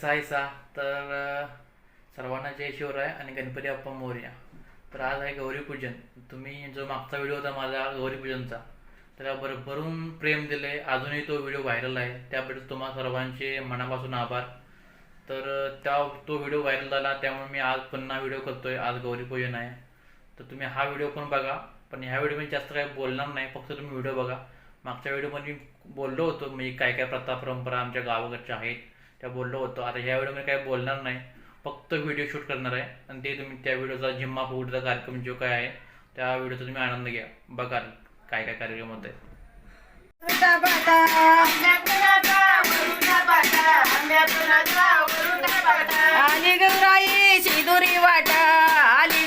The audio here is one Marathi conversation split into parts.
कसा आहे सा. तर सर्वांना जय शिवराय आणि गणपती बाप्पा मोर्या. तर आज आहे गौरीपूजन तुम्ही जो मागचा व्हिडिओ होता माझा गौरीपूजनचा त्याला भरभरून प्रेम दिले अजूनही तो व्हिडिओ व्हायरल आहे. त्याबद्दल तुम्हा सर्वांचे मनापासून आभार. तर त्या तो व्हिडिओ व्हायरल झाला त्यामुळे मी आज पुन्हा व्हिडिओ करतोय. आज गौरीपूजन आहे. तर तुम्ही हा व्हिडिओ पण बघा. पण ह्या व्हिडिओमध्ये जास्त काही बोलणार नाही. फक्त तुम्ही व्हिडिओ बघा. मागच्या व्हिडिओमध्ये मी बोललो होतो म्हणजे काय काय प्रथा परंपरा आमच्या गावाकडच्या आहेत. त्या बोललो होतो. आता ह्या व्हिडिओमध्ये काही बोलणार नाही. फक्त व्हिडिओ शूट करणार आहे. आणि ते तुम्ही त्या व्हिडिओचा जिम्मा फुगडचा कार्यक्रम जो काय आहे त्या व्हिडिओचा तुम्ही आनंद घ्या. बघा काय काय कार्यक्रम होत आहे आली गौराई वाटा आली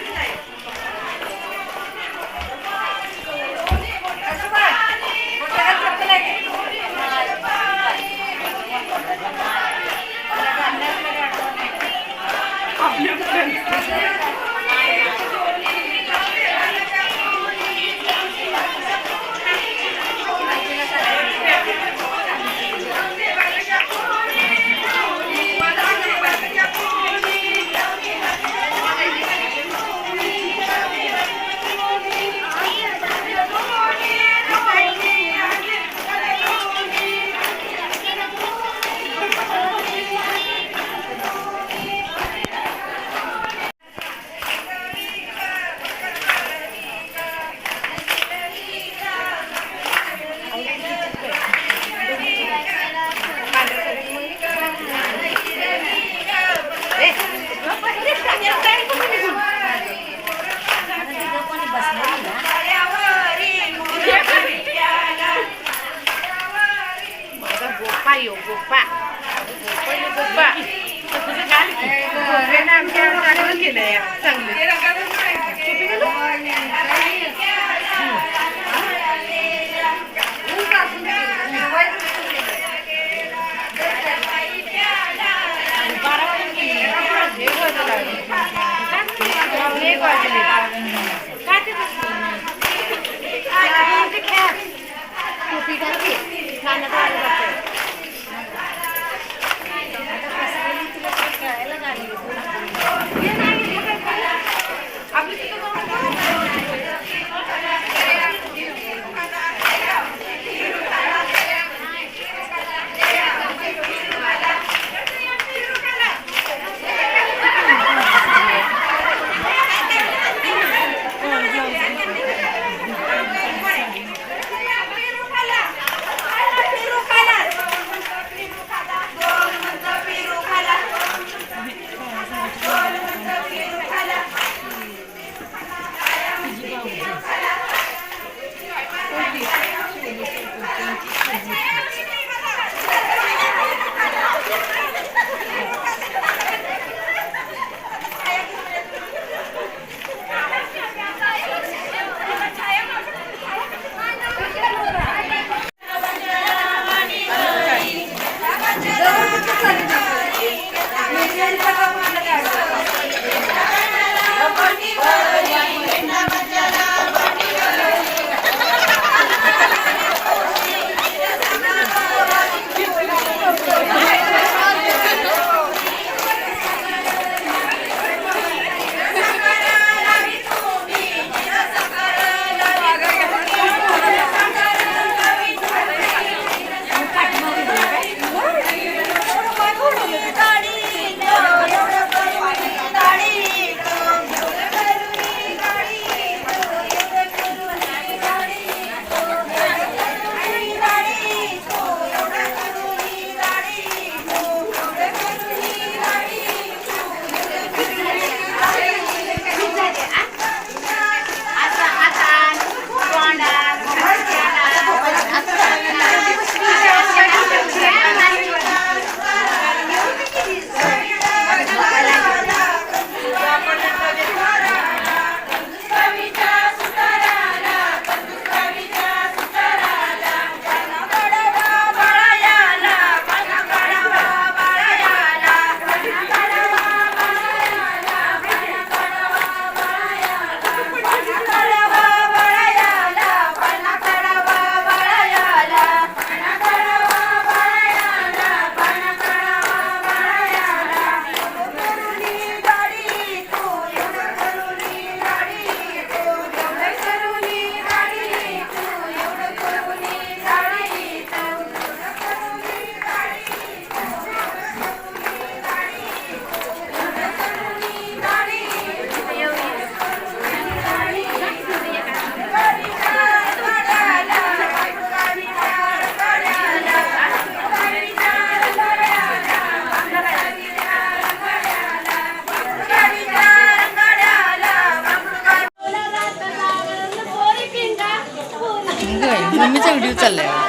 चाललंय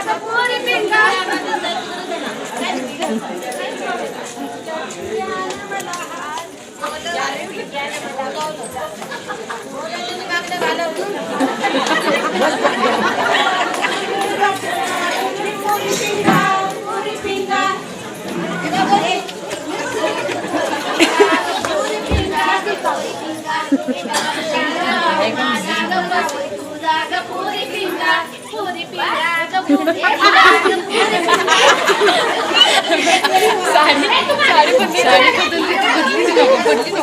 साडी साडी पण साडी बदलली बदलीच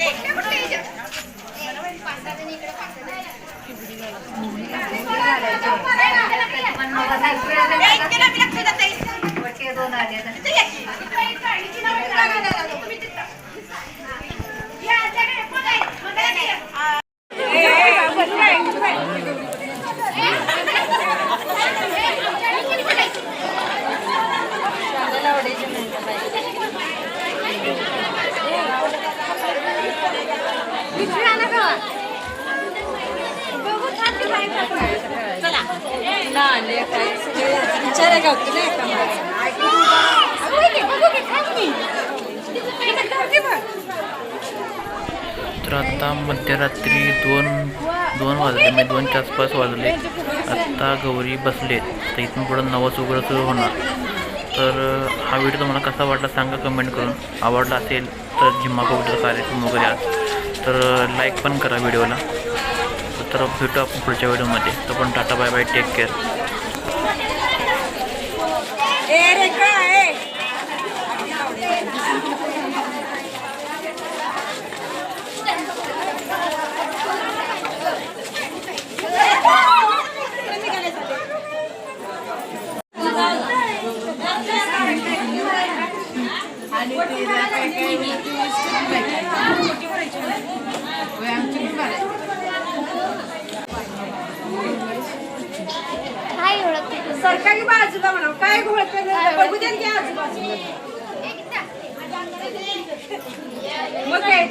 দেখে तर आता मध्यरात्री दोन दोन वाजले म्हणजे दोनच्या आसपास वाजले. आत्ता गौरी बसलेत तर इथून पुढं नवस उघडं सुरू होणार. तर हा व्हिडिओ तुम्हाला कसा वाटला सांगा कमेंट करून. आवडला असेल तर जिम्मा कबूतर कार्यक्रम वगैरे आज. तर लाईक पण करा व्हिडिओला. तर भेटू आपण पुढच्या व्हिडिओमध्ये. तो पण tata bye bye take care आमची काय ओळखते सरकारी बाजूला म्हणा काय घोळते बघू दे आजूबाजूला. मग काय?